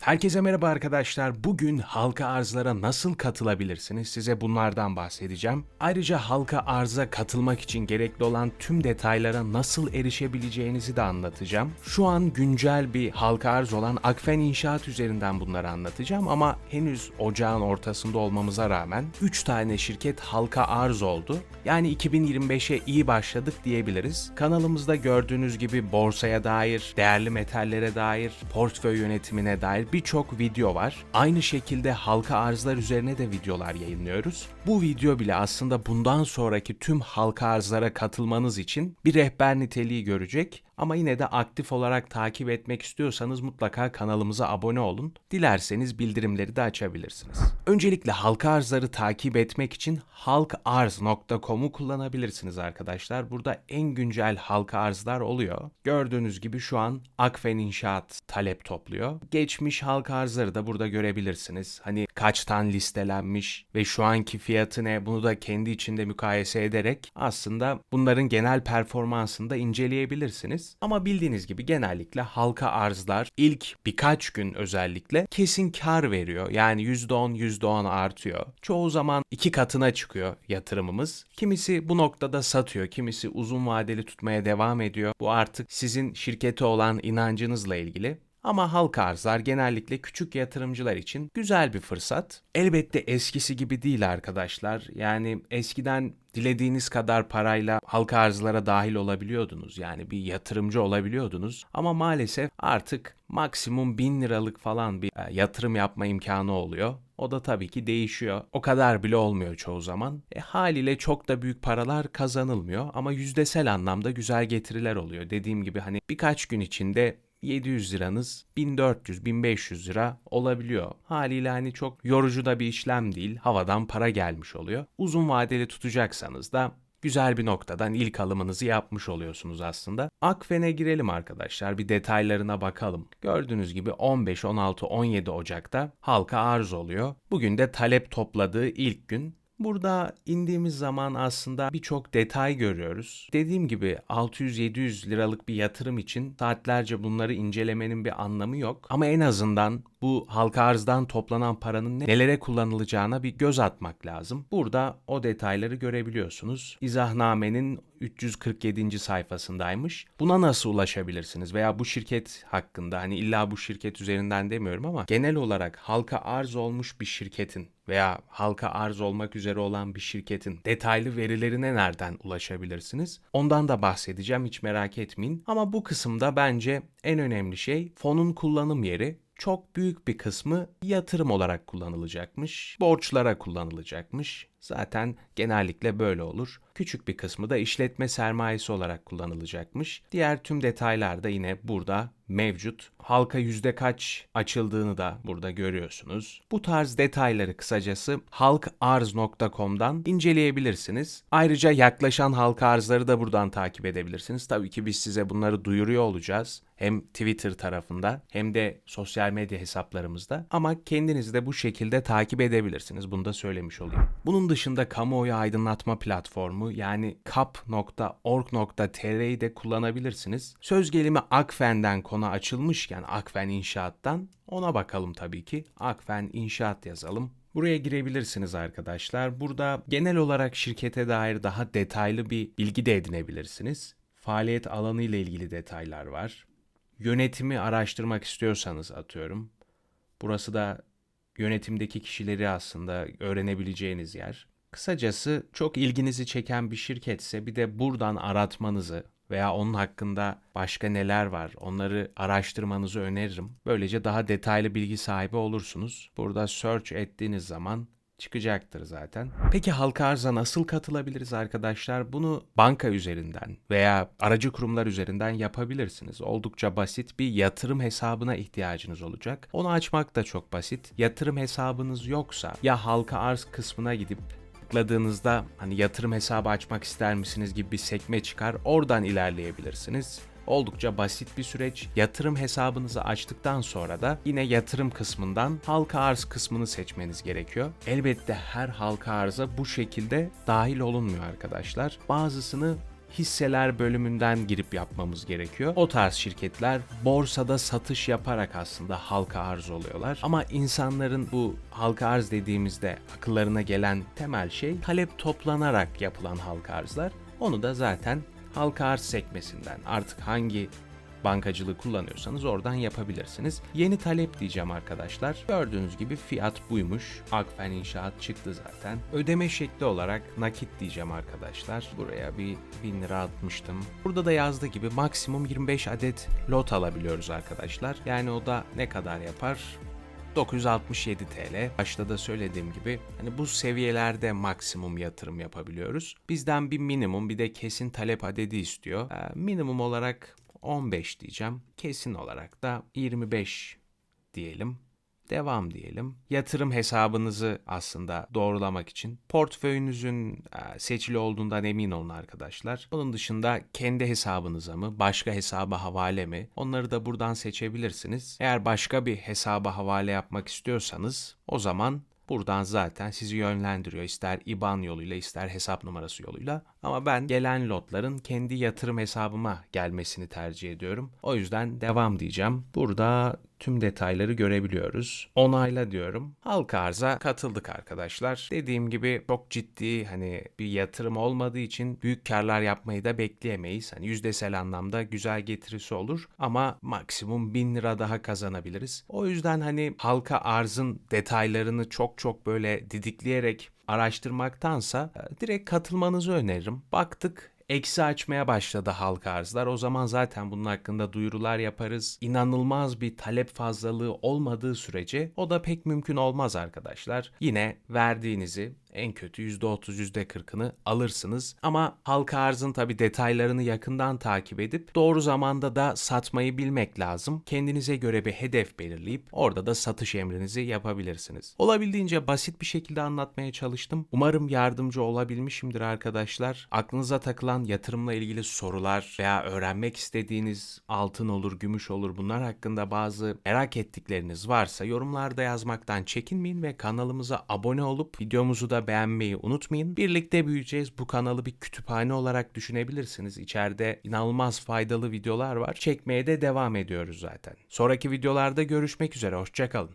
Herkese merhaba arkadaşlar. Bugün halka arzlara nasıl katılabilirsiniz? Size bunlardan bahsedeceğim. Ayrıca halka arza katılmak için gerekli olan tüm detaylara nasıl erişebileceğinizi de anlatacağım. Şu an güncel bir halka arz olan Akfen İnşaat üzerinden bunları anlatacağım ama henüz ocağın ortasında olmamıza rağmen 3 tane şirket halka arz oldu. Yani 2025'e iyi başladık diyebiliriz. Kanalımızda gördüğünüz gibi borsaya dair, değerli metallere dair, portföy yönetimine dair birçok video var. Aynı şekilde halka arzlar üzerine de videolar yayınlıyoruz. Bu video bile aslında bundan sonraki tüm halka arzlara katılmanız için bir rehber niteliği görecek. Ama yine de aktif olarak takip etmek istiyorsanız mutlaka kanalımıza abone olun. Dilerseniz bildirimleri de açabilirsiniz. Öncelikle halka arzları takip etmek için halkarz.com'u kullanabilirsiniz arkadaşlar. Burada en güncel halka arzlar oluyor. Gördüğünüz gibi şu an Akfen İnşaat talep topluyor. Geçmiş halka arzları da burada görebilirsiniz. Hani kaçtan listelenmiş ve şu anki fiyatı ne bunu da kendi içinde mukayese ederek aslında bunların genel performansını da inceleyebilirsiniz. Ama bildiğiniz gibi genellikle halka arzlar ilk birkaç gün özellikle kesin kar veriyor. Yani %10 %10 artıyor. Çoğu zaman iki katına çıkıyor yatırımımız. Kimisi bu noktada satıyor, kimisi uzun vadeli tutmaya devam ediyor. Bu artık sizin şirkete olan inancınızla ilgili. Ama halka arzlar genellikle küçük yatırımcılar için güzel bir fırsat. Elbette eskisi gibi değil arkadaşlar. Yani eskiden dilediğiniz kadar parayla halka arzlara dahil olabiliyordunuz. Yani bir yatırımcı olabiliyordunuz. Ama maalesef artık maksimum 1000 liralık falan bir e, yatırım yapma imkanı oluyor. O da tabii ki değişiyor. O kadar bile olmuyor çoğu zaman. E, haliyle çok da büyük paralar kazanılmıyor ama yüzdesel anlamda güzel getiriler oluyor. Dediğim gibi hani birkaç gün içinde 700 liranız 1400-1500 lira olabiliyor. Haliyle hani çok yorucu da bir işlem değil. Havadan para gelmiş oluyor. Uzun vadeli tutacaksanız da güzel bir noktadan ilk alımınızı yapmış oluyorsunuz aslında. Akfen'e girelim arkadaşlar. Bir detaylarına bakalım. Gördüğünüz gibi 15, 16, 17 Ocak'ta halka arz oluyor. Bugün de talep topladığı ilk gün Burada indiğimiz zaman aslında birçok detay görüyoruz. Dediğim gibi 600-700 liralık bir yatırım için saatlerce bunları incelemenin bir anlamı yok. Ama en azından bu halka arzdan toplanan paranın nelere kullanılacağına bir göz atmak lazım. Burada o detayları görebiliyorsunuz. İzahnamenin 347. sayfasındaymış. Buna nasıl ulaşabilirsiniz veya bu şirket hakkında hani illa bu şirket üzerinden demiyorum ama genel olarak halka arz olmuş bir şirketin veya halka arz olmak üzere olan bir şirketin detaylı verilerine nereden ulaşabilirsiniz? Ondan da bahsedeceğim hiç merak etmeyin. Ama bu kısımda bence en önemli şey fonun kullanım yeri çok büyük bir kısmı yatırım olarak kullanılacakmış, borçlara kullanılacakmış. Zaten genellikle böyle olur. Küçük bir kısmı da işletme sermayesi olarak kullanılacakmış. Diğer tüm detaylar da yine burada mevcut. Halka yüzde kaç açıldığını da burada görüyorsunuz. Bu tarz detayları kısacası halkarz.com'dan inceleyebilirsiniz. Ayrıca yaklaşan halka arzları da buradan takip edebilirsiniz. Tabii ki biz size bunları duyuruyor olacağız. Hem Twitter tarafında hem de sosyal medya hesaplarımızda. Ama kendiniz de bu şekilde takip edebilirsiniz. Bunu da söylemiş olayım. Bunun dışında kamuoyu aydınlatma platformu yani kap.org.tr'yi de kullanabilirsiniz. Söz gelimi Akfen'den konu açılmışken Akfen İnşaat'tan ona bakalım tabii ki. Akfen İnşaat yazalım. Buraya girebilirsiniz arkadaşlar. Burada genel olarak şirkete dair daha detaylı bir bilgi de edinebilirsiniz. Faaliyet alanı ile ilgili detaylar var. Yönetimi araştırmak istiyorsanız atıyorum. Burası da yönetimdeki kişileri aslında öğrenebileceğiniz yer. Kısacası çok ilginizi çeken bir şirketse bir de buradan aratmanızı veya onun hakkında başka neler var onları araştırmanızı öneririm. Böylece daha detaylı bilgi sahibi olursunuz. Burada search ettiğiniz zaman çıkacaktır zaten. Peki halka arza nasıl katılabiliriz arkadaşlar? Bunu banka üzerinden veya aracı kurumlar üzerinden yapabilirsiniz. Oldukça basit bir yatırım hesabına ihtiyacınız olacak. Onu açmak da çok basit. Yatırım hesabınız yoksa ya halka arz kısmına gidip tıkladığınızda hani yatırım hesabı açmak ister misiniz gibi bir sekme çıkar. Oradan ilerleyebilirsiniz. Oldukça basit bir süreç. Yatırım hesabınızı açtıktan sonra da yine yatırım kısmından halka arz kısmını seçmeniz gerekiyor. Elbette her halka arza bu şekilde dahil olunmuyor arkadaşlar. Bazısını hisseler bölümünden girip yapmamız gerekiyor. O tarz şirketler borsada satış yaparak aslında halka arz oluyorlar. Ama insanların bu halka arz dediğimizde akıllarına gelen temel şey talep toplanarak yapılan halka arzlar. Onu da zaten halka arz sekmesinden artık hangi bankacılığı kullanıyorsanız oradan yapabilirsiniz. Yeni talep diyeceğim arkadaşlar. Gördüğünüz gibi fiyat buymuş. Akfen İnşaat çıktı zaten. Ödeme şekli olarak nakit diyeceğim arkadaşlar. Buraya bir 1000 lira atmıştım. Burada da yazdığı gibi maksimum 25 adet lot alabiliyoruz arkadaşlar. Yani o da ne kadar yapar? 967 TL. Başta da söylediğim gibi hani bu seviyelerde maksimum yatırım yapabiliyoruz. Bizden bir minimum bir de kesin talep adedi istiyor. Ee, minimum olarak 15 diyeceğim. Kesin olarak da 25 diyelim. Devam diyelim. Yatırım hesabınızı aslında doğrulamak için portföyünüzün e, seçili olduğundan emin olun arkadaşlar. Bunun dışında kendi hesabınıza mı, başka hesaba havale mi? Onları da buradan seçebilirsiniz. Eğer başka bir hesaba havale yapmak istiyorsanız o zaman Buradan zaten sizi yönlendiriyor ister IBAN yoluyla ister hesap numarası yoluyla. Ama ben gelen lotların kendi yatırım hesabıma gelmesini tercih ediyorum. O yüzden devam diyeceğim. Burada tüm detayları görebiliyoruz. Onayla diyorum. Halka arza katıldık arkadaşlar. Dediğim gibi çok ciddi hani bir yatırım olmadığı için büyük karlar yapmayı da bekleyemeyiz. Hani yüzdesel anlamda güzel getirisi olur ama maksimum 1000 lira daha kazanabiliriz. O yüzden hani halka arzın detaylarını çok çok böyle didikleyerek araştırmaktansa e, direkt katılmanızı öneririm. Baktık eksi açmaya başladı halka arzlar. O zaman zaten bunun hakkında duyurular yaparız. İnanılmaz bir talep fazlalığı olmadığı sürece o da pek mümkün olmaz arkadaşlar. Yine verdiğinizi en kötü %30 %40'ını alırsınız. Ama halka arzın tabi detaylarını yakından takip edip doğru zamanda da satmayı bilmek lazım. Kendinize göre bir hedef belirleyip orada da satış emrinizi yapabilirsiniz. Olabildiğince basit bir şekilde anlatmaya çalıştım. Umarım yardımcı olabilmişimdir arkadaşlar. Aklınıza takılan yatırımla ilgili sorular veya öğrenmek istediğiniz altın olur, gümüş olur bunlar hakkında bazı merak ettikleriniz varsa yorumlarda yazmaktan çekinmeyin ve kanalımıza abone olup videomuzu da beğenmeyi unutmayın. Birlikte büyüyeceğiz. Bu kanalı bir kütüphane olarak düşünebilirsiniz. İçeride inanılmaz faydalı videolar var. Çekmeye de devam ediyoruz zaten. Sonraki videolarda görüşmek üzere. Hoşçakalın.